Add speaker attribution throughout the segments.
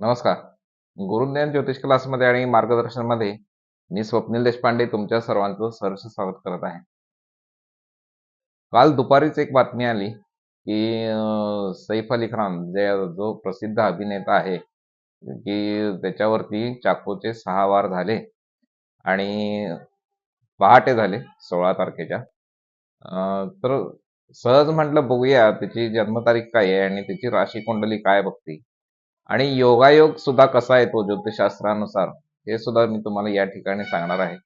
Speaker 1: नमस्कार. गुरुज्ञान ज्योतिष क्लासमध्ये आणि मार्गदर्शनमध्ये मी स्वप्नील देशपांडे तुमच्या सर्वांचं सहर्ष स्वागत करत आहे. काल दुपारीच एक बातमी आली की सैफ अली खान जे जो प्रसिद्ध अभिनेता आहे की त्याच्यावरती चाकूचे सहा वार झाले आणि पहाटे झाले सोळा तारखेच्या. तर सहज म्हटलं बघूया त्याची जन्मतारीख काय आहे आणि त्याची राशी कुंडली काय बघते? आणि योगायोग सुद्धा कसा येतो ज्योतिषशास्त्रानुसार हे सुद्धा मी तुम्हाला या ठिकाणी सांगणार आहे.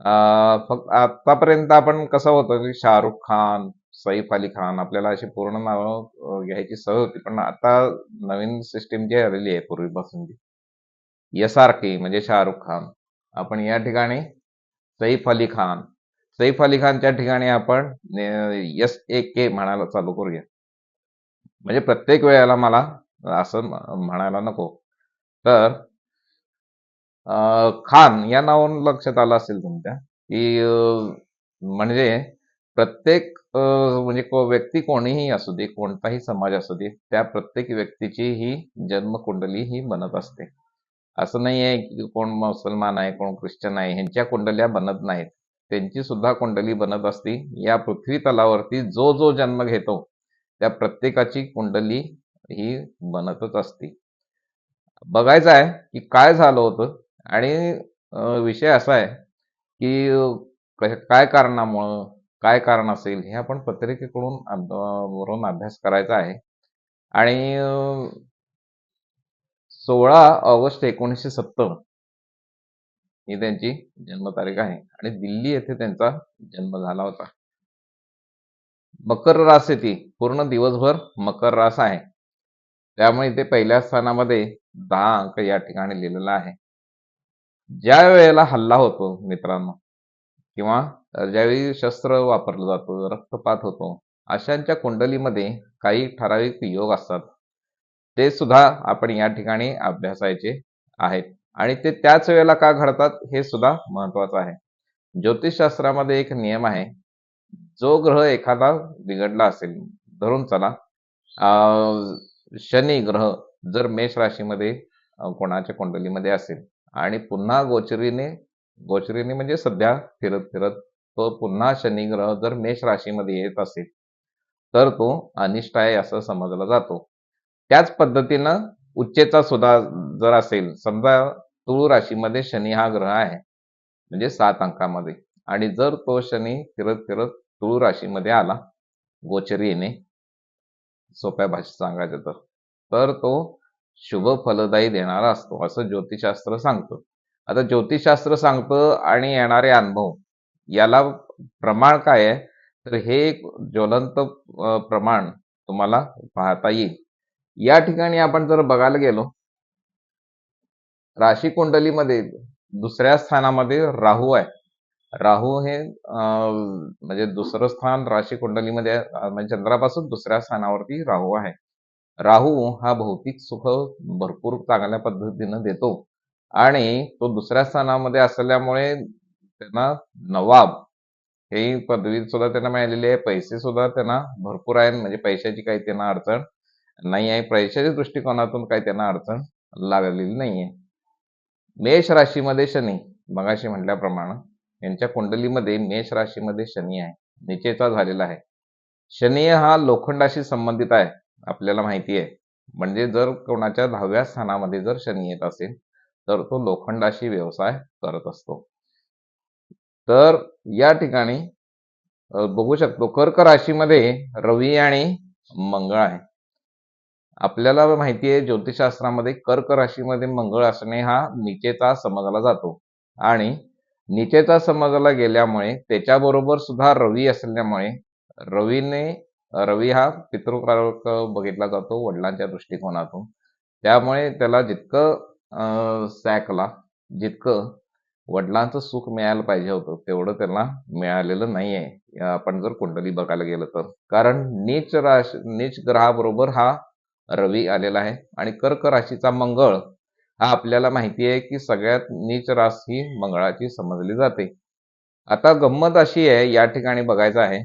Speaker 1: अं, फक्त आतापर्यंत आपण कसं होतं की शाहरुख खान सैफ अली खान आपल्याला अशी पूर्ण नावं घ्यायची सवय होती. पण आता नवीन सिस्टीम जी आलेली आहे पूर्वीपासूनची एस आर के म्हणजे शाहरुख खान. आपण या ठिकाणी सैफ अली खान सैफ अली खानच्या ठिकाणी आपण एस ए के म्हणायला चालू करूया. म्हणजे प्रत्येक वेळेला मला असं म्हणायला नको. तर अं, खान या नावावरून लक्षात आलं असेल तुमच्या की म्हणजे प्रत्येक म्हणजे को- व्यक्ती कोणीही असू दे कोणताही समाज असू दे त्या प्रत्येक व्यक्तीची ही जन्मकुंडली ही बनत असते. असं नाही आहे की कोण मुसलमान आहे कोण ख्रिश्चन आहे ह्यांच्या कुंडल्या बनत नाहीत. त्यांची सुद्धा कुंडली बनत असती. या पृथ्वी तलावरती जो जो जन्म घेतो त्या प्रत्येकाची कुंडली ही बनतच असते. बघायचं आहे की काय झालं होतं आणि विषय असा आहे की काय कारणामुळं काय कारण असेल हे आपण पत्रिकेकडून वरून अभ्यास करायचा आहे. आणि सोळा ऑगस्ट एकोणीसशे सत्तर ही त्यांची जन्मतारीख आहे आणि दिल्ली येथे त्यांचा जन्म झाला होता. मकर रास येते पूर्ण दिवसभर मकर रास आहे. त्यामुळे ते पहिल्या स्थानामध्ये दहा अंक या ठिकाणी लिहिलेला आहे. ज्या वेळेला हल्ला होतो मित्रांनो किंवा ज्यावेळी शस्त्र वापरलं जातो रक्तपात होतो अशांच्या कुंडलीमध्ये काही ठराविक योग असतात. ते सुद्धा आपण या ठिकाणी अभ्यासायचे आहेत. आणि ते त्याच वेळेला का घडतात हे सुद्धा महत्वाचं आहे. ज्योतिषशास्त्रामध्ये एक नियम आहे जो ग्रह एखादा बिघडला असेल धरून चला शनी ग्रह जर मेष राशीमध्ये कोणाच्या कुंडलीमध्ये असेल आणि पुन्हा गोचरीने गोचरीने म्हणजे सध्या फिरत फिरत तो पुन्हा शनी ग्रह जर मेष राशीमध्ये येत असेल तर तो अनिष्ट आहे असं समजला जातो. त्याच पद्धतीनं उच्चेचा सुद्धा जर असेल समजा तुळू राशीमध्ये शनी हा ग्रह आहे म्हणजे सात अंकामध्ये आणि जर तो शनी फिरत फिरत तुळू राशीमध्ये आला गोचरीने सोप्या भाषेत सांगायचं तर. तर तो शुभ फलदायी देणारा असतो असं ज्योतिषशास्त्र सांगतं. आता ज्योतिषशास्त्र सांगतं आणि येणारे अनुभव याला प्रमाण काय आहे? तर हे एक ज्वलंत प्रमाण तुम्हाला पाहता येईल. या ठिकाणी आपण जर बघायला गेलो राशी कुंडलीमध्ये दुसऱ्या स्थानामध्ये राहू आहे. राहू हे अं, म्हणजे दुसरं स्थान राशी कुंडलीमध्ये म्हणजे चंद्रापासून दुसऱ्या स्थानावरती राहू आहे. राहू हा भौतिक सुख भरपूर चांगल्या पद्धतीनं देतो. आणि तो दुसऱ्या स्थानामध्ये असल्यामुळे त्यांना नवाब हे पदवी सुद्धा त्यांना मिळालेली आहे. पैसे सुद्धा त्यांना भरपूर आहेत. म्हणजे पैशाची काही त्यांना अडचण नाही आहे. पैशाच्या दृष्टिकोनातून काही त्यांना अडचण लागलेली नाही आहे. मेष राशीमध्ये शनी मगाशी म्हटल्याप्रमाणे. यांच्या कुंडलीमध्ये मेष राशीमध्ये शनी आहे. निचेचा झालेला आहे. शनी हा लोखंडाशी संबंधित आहे आपल्याला माहिती आहे. म्हणजे जर कोणाच्या दहाव्या स्थानामध्ये जर शनी येत असेल तर तो लोखंडाशी व्यवसाय करत असतो. तर या ठिकाणी बघू शकतो कर्क राशीमध्ये रवी आणि मंगळ आहे. आपल्याला माहिती आहे ज्योतिषशास्त्रामध्ये कर्क राशीमध्ये मंगळ असणे हा निचेचा समजला जातो. आणि निचेचा समाजाला गेल्यामुळे त्याच्याबरोबर सुद्धा रवी असल्यामुळे रवीने रवी हा पितृकारक बघितला जातो वडिलांच्या दृष्टिकोनातून. त्यामुळे त्याला जितकं सॅकला जितकं वडिलांचं सुख मिळायला पाहिजे होतं तेवढं त्यांना मिळालेलं नाही आहे आपण जर कुंडली बघायला गेलं तर. कारण नीच राश नीच ग्रहाबरोबर हा रवी आलेला आहे. आणि कर्क राशीचा मंगळ हा आपल्याला माहिती आहे की सगळ्यात नीच रास ही मंगळाची समजली जाते. आता गंमत अशी आहे या ठिकाणी बघायचं आहे.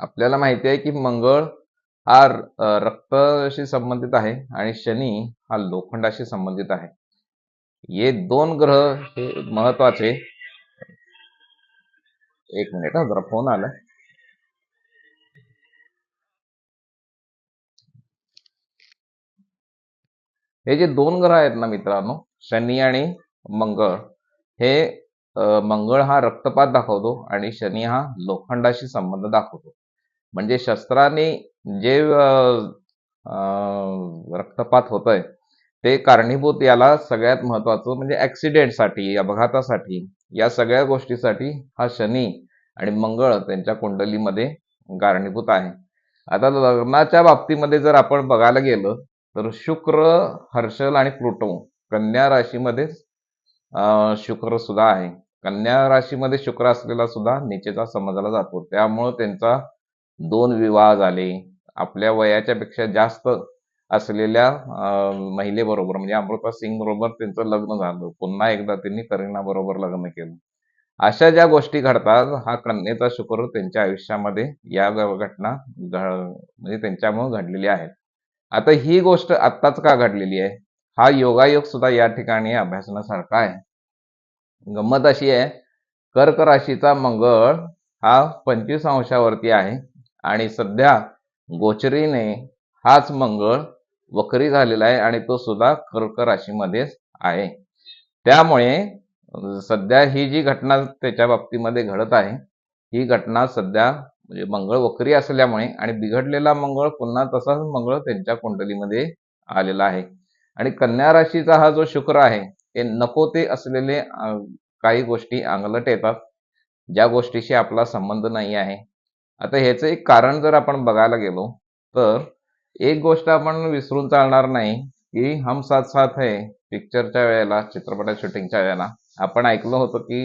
Speaker 1: आपल्याला माहिती आहे की मंगळ हा रक्ताशी संबंधित आहे आणि शनी हा लोखंडाशी संबंधित आहे. हे दोन ग्रह हे महत्त्वाचे एक मिनिट हा जरा फोन आला. हे जे दोन ग्रह आहेत ना मित्रांनो शनी आणि मंगळ हे मंगळ हा रक्तपात दाखवतो आणि शनी हा लोखंडाशी संबंध दाखवतो. म्हणजे शस्त्राने जे रक्तपात होत रक्तपात ते कारणीभूत याला सगळ्यात महत्वाचं म्हणजे ऍक्सिडेंटसाठी अपघातासाठी या सगळ्या गोष्टीसाठी हा शनी आणि मंगळ त्यांच्या कुंडलीमध्ये कारणीभूत आहे. आता लग्नाच्या बाबतीमध्ये जर आपण बघायला गेलं तर शुक्र हर्षल आणि प्लुटो कन्या राशीमध्ये अं, शुक्र सुद्धा आहे. कन्या राशीमध्ये शुक्र असलेला सुद्धा निचेचा समजला जातो. त्यामुळं त्यांचा दोन विवाह झाले. आपल्या वयाच्या पेक्षा जास्त असलेल्या महिलेबरोबर म्हणजे अमृता सिंग बरोबर त्यांचं लग्न झालं. पुन्हा एकदा त्यांनी करीना बरोबर लग्न केलं. अशा ज्या गोष्टी घडतात हा कन्येचा शुक्र त्यांच्या आयुष्यामध्ये या घटना म्हणजे त्यांच्यामुळे घडलेली आहेत. आता ही गोष्ट आत्ताच का घडलेली आहे? हा योगायोग सुद्धा या ठिकाणी अभ्यासण्यासारखा आहे. गंमत अशी आहे कर्क राशीचा मंगळ हा पंचवीस अंशावरती आहे आणि सध्या गोचरीने हाच मंगळ वक्री झालेला आहे आणि तो सुद्धा कर्क राशीमध्येच आहे. त्यामुळे सध्या ही जी घटना त्याच्या बाबतीमध्ये घडत आहे ही घटना सध्या म्हणजे मंगळ वक्री असल्यामुळे आणि बिघडलेला मंगळ पुन्हा तसाच मंगळ त्यांच्या कुंडलीमध्ये आलेला आहे. आणि कन्या राशीचा हा जो शुक्र आहे हे नको ते असलेले काही गोष्टी अंगलट येतात ज्या गोष्टीशी आपला संबंध नाही आहे. आता ह्याचं एक कारण जर आपण बघायला गेलो तर एक गोष्ट आपण विसरून चालणार नाही की हम साथ साथ है पिक्चरच्या वेळेला चित्रपटात शूटिंगच्या वेळेला. आपण ऐकलं होतं की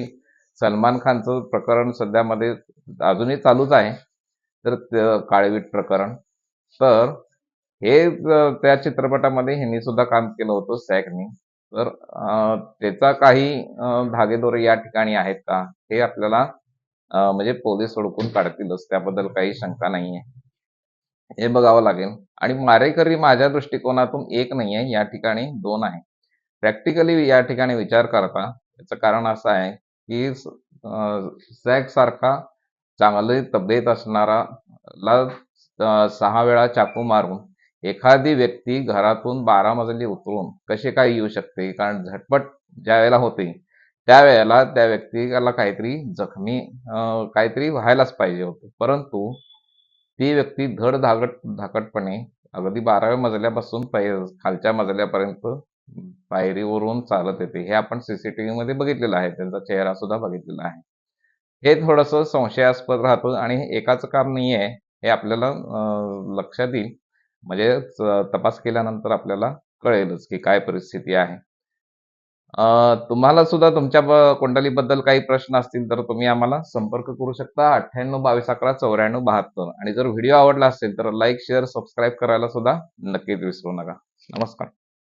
Speaker 1: सलमान खानचं प्रकरण सध्यामध्ये अजूनही चालूच आहे. तर काळवीट प्रकरण. तर हे त्या चित्रपटामध्ये ह्यांनी सुद्धा काम केलं होतं सॅकनी तर त्याचा काही धागेदोरे या ठिकाणी आहेत का? हे आपल्याला म्हणजे पोलीस ओळखून काढतीलच. त्याबद्दल काही शंका नाहीये. हे बघावं लागेल. आणि मारेकरी माझ्या दृष्टिकोनातून एक नाही आहे या ठिकाणी दोन आहे. प्रॅक्टिकली या ठिकाणी विचार करता. याचं कारण असं आहे की सॅक सारखा चांगली तब्येत असणारा ला सहा वेळा चाकू मारून एखादी व्यक्ती घरातून बारा मजली उतरून कशी काय येऊ शकते? कारण झटपट ज्या वेळेला होते त्यावेळेला त्या व्यक्तीला काहीतरी जखमी काहीतरी व्हायलाच पाहिजे होते. परंतु ती व्यक्ती धड धाकट धाकटपणे अगदी बाराव्या मजल्यापासून खालच्या मजल्यापर्यंत पायरीवरून चालत येते. हे आपण सीसीटीव्ही मध्ये बघितलेलं आहे. त्यांचा चेहरा सुद्धा बघितलेला आहे. हे थोडस संशयास्पद राहतं आणि एकाच काम नाही आहे हे आपल्याला लक्षात येईल. म्हणजे तपास केल्यानंतर आपल्याला कळेलच की काय परिस्थिती आहे. तुम्हाला सुद्धा तुमच्या कुंडलीबद्दल काही प्रश्न असतील तर तुम्ही आम्हाला संपर्क करू शकता. अठ्ठ्याण्णव बावीस अकरा चौऱ्याण्णव बहात्तर. आणि जर व्हिडिओ आवडला असेल तर लाईक शेअर सबस्क्राईब करायला सुद्धा नक्कीच विसरू नका. नमस्कार.